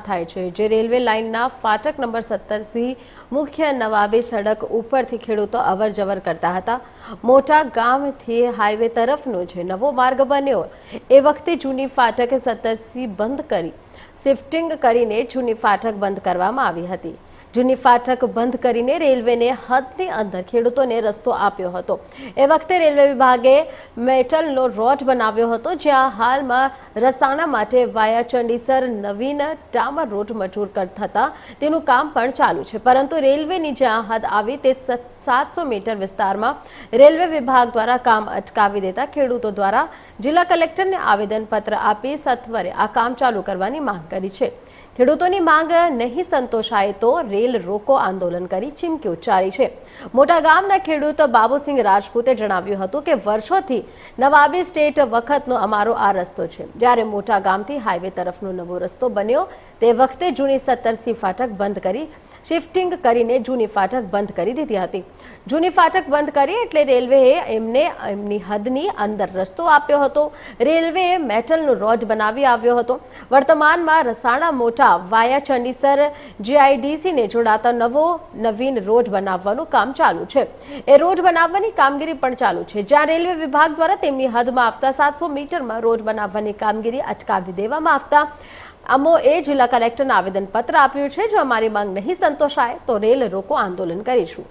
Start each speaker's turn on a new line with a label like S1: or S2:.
S1: થાય છે. જે રેલવે લાઇનના ફાટક નંબર સત્તરથી મુખ્ય નવાબી સડક ઉપરથી ખેડૂતો અવર જવર કરતા હતા. મોટા ગામથી હાઈવે તરફનો જે નવો માર્ગ બન્યો, એ વખતે જૂની ફાટક સત્તરથી બંધ કરી, શિફ્ટિંગ કરીને જૂની ફાટક બંધ કરવામાં આવી હતી. જૂની ફાટક બંધ કરીને રેલવેને હદની અંદર ખેડૂતોને રસ્તો આપ્યો હતો. એ વખતે રેલવે વિભાગે મેટલનો રોડ બનાવ્યો હતો, જ્યાં હાલમાં રસાણા માટે વાયા ચંડીસર નવીન ટામર રોડ મંજૂર થતા તેનું કામ પણ ચાલુ છે. પરંતુ રેલવેની જ્યાં હદ આવી તે સાતસો મીટર વિસ્તારમાં રેલવે વિભાગ દ્વારા કામ અટકાવી દેતા ખેડૂતો દ્વારા જિલ્લા કલેક્ટરને આવેદનપત્ર આપી સત્વરે આ કામ ચાલુ કરવાની માંગ કરી છે. ખેડૂતોની માંગ નહીં સંતોષાય તો રેલ રોકો આંદોલન કરી ચીમકી ઉચ્ચારી છે. મોટા ગામના ખેડૂત બાબુસિંહ રાજપૂતે જણાવ્યું હતું કે વર્ષોથી નવાબી સ્ટેટ વખતનો અમારો આ રસ્તો છે. જ્યારે મોટા ગામથી હાઈવે તરફનો નવો રસ્તો બન્યો, તે વખતે જૂની સત્તરસી ફાટક બંધ કરી, શિફ્ટિંગ કરીને જૂની ફાટક બંધ કરી દીધી હતી. જૂની ફાટક બંધ કરી એટલે રેલવેએ એમને એમની હદની અંદર રસ્તો આપ્યો હતો. રેલવેએ મેટલનો રોડ બનાવી આવ્યો હતો. વર્તમાનમાં રસાણા મોટા વાયા ચંડીસર જીઆઈડીસીને જોડાતા નવો નવીન રોડ બનાવવાનું કામ ચાલુ છે. એ રોડ બનાવવાની કામગીરી પણ ચાલુ છે. જ્યાં રેલવે વિભાગ દ્વારા તેમની હદમાં આવતા સાતસો મીટરમાં રોડ બનાવવાની કામગીરી અટકાવી દેવામાં આવતા. અમો એ જિલ્લા કલેક્ટરને આવેદનપત્ર આપ્યું છે. જો અમારી માંગ નહીં સંતોષાય, તો રેલ રોકો આંદોલન કરીશું.